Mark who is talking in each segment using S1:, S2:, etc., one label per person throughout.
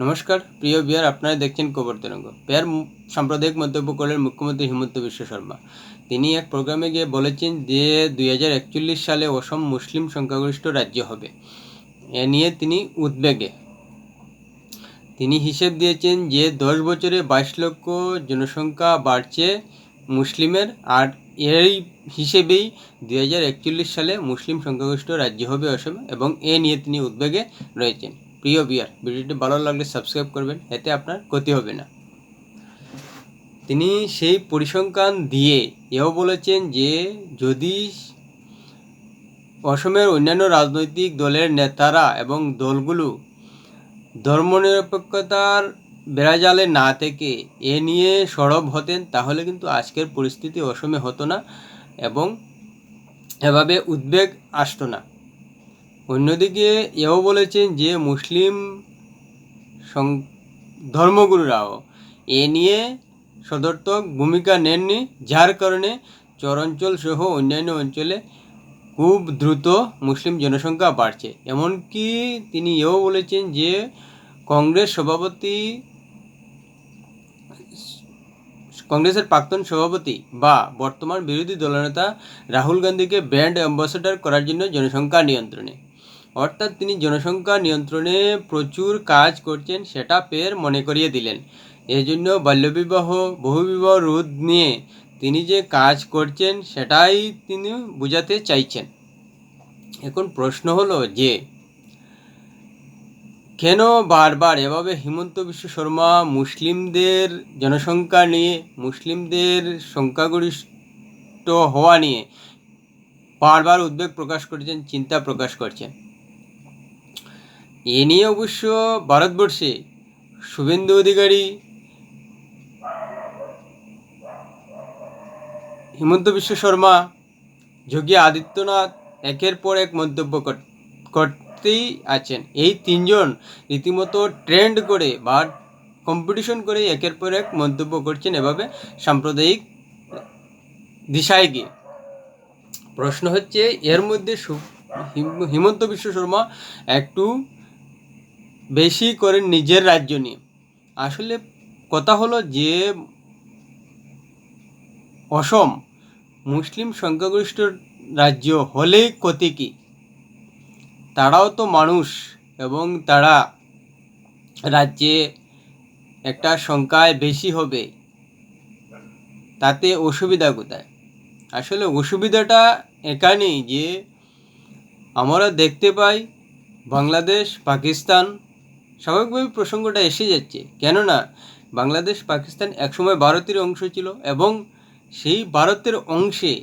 S1: নমস্কার, প্রিয় বিহার আপনারা দেখছেন খবর তরঙ্গ। বিহার সাম্প্রদায়িক মন্তব্য করলেন মুখ্যমন্ত্রী হিমন্ত বিশ্ব শর্মা। তিনি এক প্রোগ্রামে গিয়ে বলেছেন যে, দুই হাজার একচল্লিশ সালে অসম মুসলিম সংখ্যাগরিষ্ঠ রাজ্য হবে। এ নিয়ে তিনি উদ্বেগে। তিনি হিসেব দিয়েছেন যে, দশ বছরে বাইশ লক্ষ জনসংখ্যা বাড়ছে মুসলিমের, আর এই হিসেবেই দুই হাজার একচল্লিশ সালে মুসলিম সংখ্যাগরিষ্ঠ রাজ্য হবে অসম, এবং এ নিয়ে তিনি উদ্বেগে রয়েছেন। প্রিয় বিয়ার ভিডিওটি ভালো লাগলে সাবস্ক্রাইব করবেন, এতে আপনার ক্ষতি হবে না। তিনি সেই পরিসংখ্যান দিয়ে এও বলেছেন যে, যদি অসমের অন্যান্য রাজনৈতিক দলের নেতারা এবং দলগুলো ধর্মনিরপেক্ষতার বেড়াজালে না থেকে এ নিয়ে সরব হতেন, তাহলে কিন্তু আজকের পরিস্থিতি অসমে হতো না এবং এভাবে উদ্বেগ আসতো না। অন্যদিকে এও বলেছেন যে মুসলিম সং- ধর্মগুরুরাও এ নিয়ে সদর্থক ভূমিকা নেননি, যার কারণে চরাঞ্চল সহ অন্যান্য অঞ্চলে খুব দ্রুত মুসলিম জনসংখ্যা বাড়ছে। এমনকি তিনি এও বলেছেন যে কংগ্রেস সভাপতি, কংগ্রেসের প্রাক্তন সভাপতি বা বর্তমান বিরোধী দলনেতা রাহুল গান্ধীকে ব্র্যান্ড অ্যাম্বাসেডর করার জন্য জনসংখ্যা নিয়ন্ত্রণে। অর্থাৎ তিনি জনসংখ্যা নিয়ন্ত্রণে প্রচুর কাজ করছেন, সেটা ফের মনে করিয়ে দিলেন। এজন্য বাল্যবিবাহ, বহুবিবাহ রোধ নিয়ে তিনি যে কাজ করছেন, সেটাই তিনি বোঝাতে চাইছেন। এখন প্রশ্ন হলো যে, কেন বারবার এভাবে হিমন্ত বিশ্ব শর্মা মুসলিমদের জনসংখ্যা নিয়ে, মুসলিমদের সংখ্যাগরিষ্ঠ হওয়া নিয়ে বারবার উদ্বেগ প্রকাশ করছেন, চিন্তা প্রকাশ করছেন? এ নিয়ে অবশ্য ভারতবর্ষে শুভেন্দু অধিকারী, হিমন্ত বিশ্ব শর্মা, যোগী আদিত্যনাথ একের পর এক মন্তব্য কর- করতেই আছেন। এই তিনজন রীতিমতো ট্রেন্ড করে বা কম্পিটিশন করে একের পর এক মন্তব্য করছেন এভাবে সাম্প্রদায়িক দিশায় গিয়ে। প্রশ্ন হচ্ছে, এর মধ্যে হিমন্ত বিশ্ব শর্মা একটু বেশি করে নিজের রাজ্য নিয়ে। আসলে কথা হলো যে, অসম মুসলিম সংখ্যাগরিষ্ঠ রাজ্য হলেই ক্ষতি কী? তারাও তো মানুষ এবং তারা রাজ্যে একটা সংখ্যায় বেশি হবে, তাতে অসুবিধা কোথায়? আসলে অসুবিধাটা এখানেই যে, আমরা দেখতে পাই বাংলাদেশ, পাকিস্তান স্বাভাবিকভাবে প্রসঙ্গটা এসে যাচ্ছে। কেননা, বাংলাদেশ, পাকিস্তান একসময় ভারতের অংশ ছিল এবং সেই ভারতের অংশে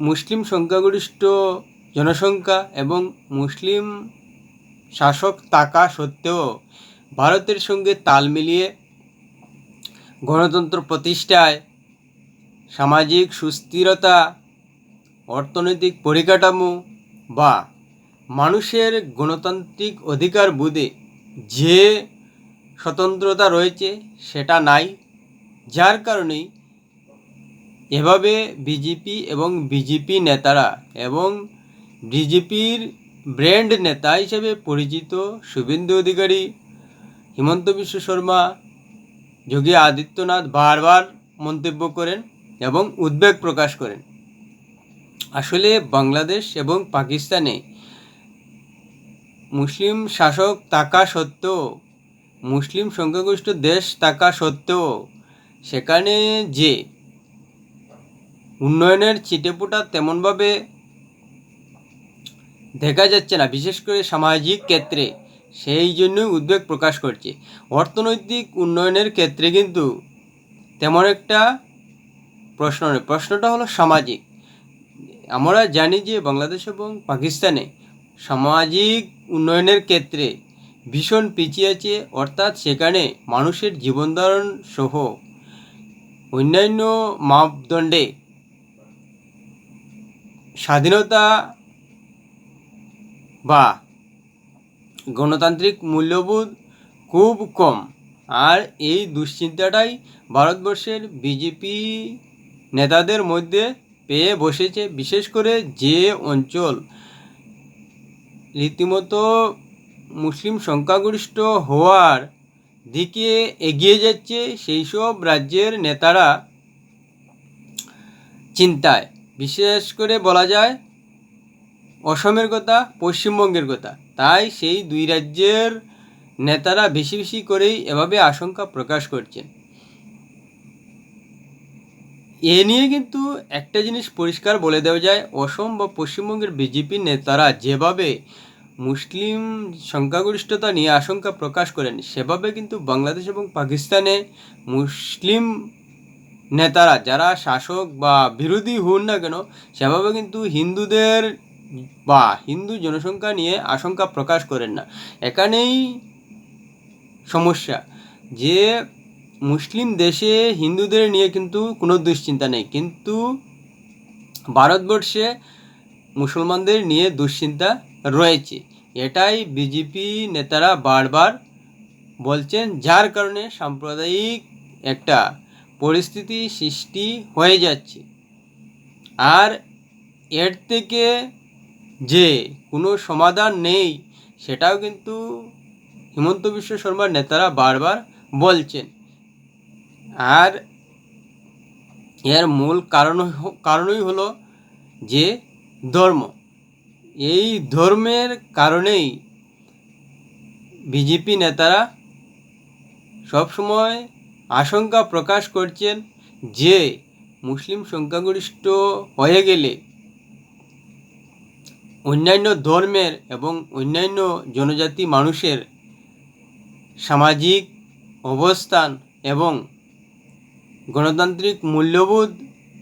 S1: মুসলিম সংখ্যাগরিষ্ঠ জনসংখ্যা এবং মুসলিম শাসক থাকা সত্ত্বেও ভারতের সঙ্গে তাল মিলিয়ে গণতন্ত্র প্রতিষ্ঠায় সামাজিক সুস্থিরতা, অর্থনৈতিক পরিকাঠামো বা মানুষের গণতান্ত্রিক অধিকার বোধে যে স্বতন্ত্রতা রয়েছে সেটা নাই, যার কারণেই এভাবে বিজেপি এবং বিজেপি নেতারা এবং বিজেপির ব্র্যান্ড নেতা হিসেবে পরিচিত শুভেন্দু অধিকারী, হিমন্ত বিশ্ব শর্মা, যোগী আদিত্যনাথ বারবার মন্তব্য করেন এবং উদ্বেগ প্রকাশ করেন। আসলে বাংলাদেশ এবং পাকিস্তানে মুসলিম শাসক থাকা সত্ত্বেও, মুসলিম সংখ্যাগরিষ্ঠ দেশ থাকা সত্ত্বেও, সেখানে যে উন্নয়নের চিটেপুটা তেমনভাবে দেখা যাচ্ছে না, বিশেষ করে সামাজিক ক্ষেত্রে, সেই জন্যই উদ্বেগ প্রকাশ করছে। অর্থনৈতিক উন্নয়নের ক্ষেত্রে কিন্তু তেমন একটা প্রশ্ন নেই। প্রশ্নটা হলো সামাজিক। আমরা জানি যে বাংলাদেশ এবং পাকিস্তানে সামাজিক উন্নয়নের ক্ষেত্রে ভীষণ পিছিয়ে আছে অর্থাৎ সেখানে মানুষের জীবনধারণ সহ অন্যান্য মাপদণ্ডে স্বাধীনতা বা গণতান্ত্রিক মূল্যবোধ খুব কম। আর এই দুশ্চিন্তাটাই ভারতবর্ষের বিজেপি নেতাদের মধ্যে পেয়ে বসেছে, বিশেষ করে যে অঞ্চল রীতিমতো মুসলিম সংখ্যাগরিষ্ঠ হওয়ার দিকে এগিয়ে যাচ্ছে সেই সব রাজ্যের নেতারা চিন্তায়। বিশেষ করে বলা যায়, অসমের কথা, পশ্চিমবঙ্গের কথা। তাই সেই দুই রাজ্যের নেতারা বেশি বেশি করেই এভাবে আশঙ্কা প্রকাশ করছেন। এ নিয়ে কিন্তু একটা জিনিস পরিষ্কার বলে দেওয়া যায়, অসম বা পশ্চিমবঙ্গের বিজেপি নেতারা যেভাবে মুসলিম সংখ্যাগরিষ্ঠতা নিয়ে আশঙ্কা প্রকাশ করেন। সেভাবে কিন্তু বাংলাদেশ এবং পাকিস্তানে মুসলিম নেতারা যারা শাসক বা বিরোধী হন না কেন, সেভাবে কিন্তু হিন্দুদের বা হিন্দু জনসংখ্যা নিয়ে আশঙ্কা প্রকাশ করেন না। এখানেই সমস্যা যে মুসলিম দেশে হিন্দুদের নিয়ে কিন্তু কোনো দুশ্চিন্তা নেই। কিন্তু ভারতবর্ষে মুসলমানদের নিয়ে দুশ্চিন্তা রয়েছে। এটাই বিজেপি নেতারা বারবার বলছেন, যার কারণে সাম্প্রদায়িক একটা পরিস্থিতি সৃষ্টি হয়ে যাচ্ছে। আর এর থেকে যে কোনো সমাধান নেই, সেটাও কিন্তু হিমন্ত বিশ্ব শর্মার নেতারা বারবার বলছেন। আর এর মূল কারণ কারণই হলো যে ধর্ম। এই ধর্মের কারণেই বিজেপি নেতারা সবসময় আশঙ্কা প্রকাশ করছেন যে মুসলিম সংখ্যাগরিষ্ঠ হয়ে গেলে অন্যান্য ধর্মের এবং অন্যান্য জনজাতি মানুষের সামাজিক অবস্থান এবং গণতান্ত্রিক মূল্যবোধ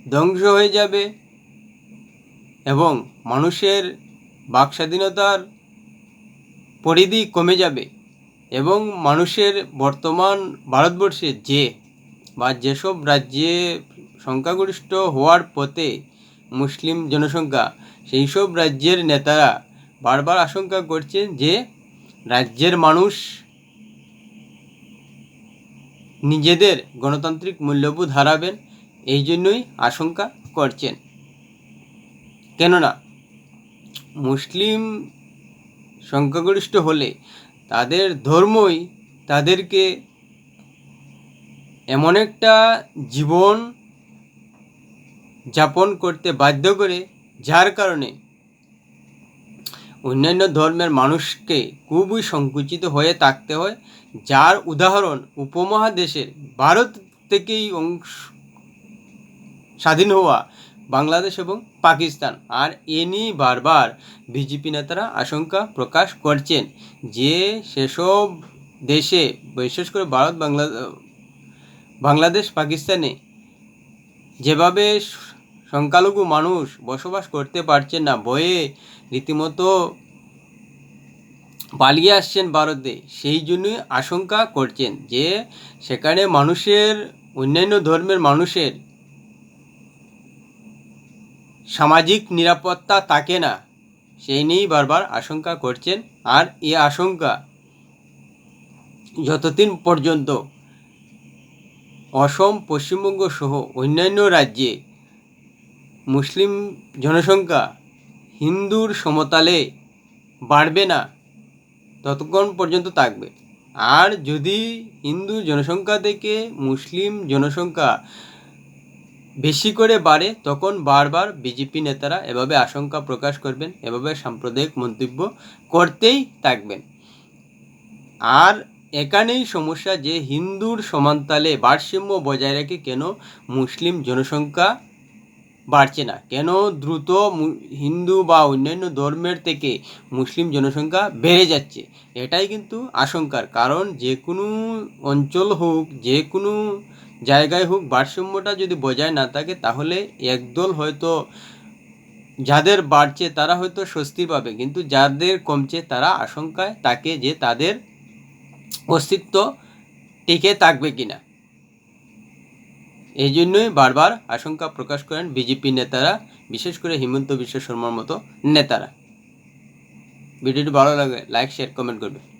S1: ধ্বংস হয়ে যাবে এবং মানুষের বাক স্বাধীনতার পরিধি কমে যাবে এবং মানুষের বর্তমান ভারতবর্ষে যে বা যেসব রাজ্যে সংখ্যাগরিষ্ঠ হওয়ার পথে মুসলিম জনসংখ্যা, সেই সব রাজ্যের নেতারা বারবার আশঙ্কা করছেন যে রাজ্যের মানুষ নিজেদের গণতান্ত্রিক মূল্যবোধ হারাবেন, এই জন্যই আশঙ্কা করছেন। কেননা মুসলিম সংখ্যাগরিষ্ঠ হলে তাদের ধর্মই তাদেরকে এমন একটা জীবন যাপন করতে বাধ্য করে, যার কারণে অন্যান্য ধর্মের মানুষকে খুবই সংকুচিত হয়ে থাকতে হয়, যার উদাহরণ উপমহাদেশের ভারত থেকেই অংশ স্বাধীন হওয়া বাংলাদেশ এবং পাকিস্তান। আর এ নিয়ে বারবার বিজেপি নেতারা আশঙ্কা প্রকাশ করছেন যে সেসব দেশে, বিশেষ করে ভারত, বাংলা, বাংলাদেশ, পাকিস্তানে যেভাবে সংখ্যালঘু মানুষ বসবাস করতে পারছেন না বয়ে রীতিমতো পালিয়ে আসছেন ভারতে, সেই জন্যই আশঙ্কা করছেন যে সেখানে মানুষের, অন্যান্য ধর্মের মানুষের সামাজিক নিরাপত্তা থাকে না সেই নিয়েই বারবার আশঙ্কা করছেন, আর এ আশঙ্কা যতদিন পর্যন্ত অসম, পশ্চিমবঙ্গ সহ অন্যান্য রাজ্যে মুসলিম জনসংখ্যা হিন্দুর সমতালে বাড়বে না, ততক্ষণ পর্যন্ত থাকবে। আর যদি হিন্দু জনসংখ্যা থেকে মুসলিম জনসংখ্যা বেশি করে বাড়ে, তখন বারবার বিজেপি নেতারা এভাবে আশঙ্কা প্রকাশ করবেন, এভাবে সাম্প্রদায়িক মন্তব্য করতেই থাকবেন। আর এখানেই সমস্যা যে হিন্দুর সমানতালে ভারসাম্য বজায় রেখে কেন মুসলিম জনসংখ্যা বাড়ছে না? কেন দ্রুত হিন্দু বা অন্যান্য ধর্মের থেকে মুসলিম জনসংখ্যা বেড়ে যাচ্ছে? এটাই কিন্তু আশঙ্কার। কারণ যে কোনো অঞ্চল হোক, যে কোনো জায়গায় হোক, ভারসাম্যটা যদি বজায় না থাকে, তাহলে একদল হয়তো যাদের বাড়ছে, তারা হয়তো স্বস্তি পাবে। কিন্তু যাদের কমছে, তারা আশঙ্কায় তাকে যে তাদের অস্তিত্ব টিকে থাকবে কিনা। এই জন্যই বারবার আশঙ্কা প্রকাশ করেন বিজেপি নেতারা, বিশেষ করে হিমন্ত বিশ্ব শর্মার মতো নেতারা। ভিডিওটি ভালো লাগে লাইক শেয়ার কমেন্ট করবে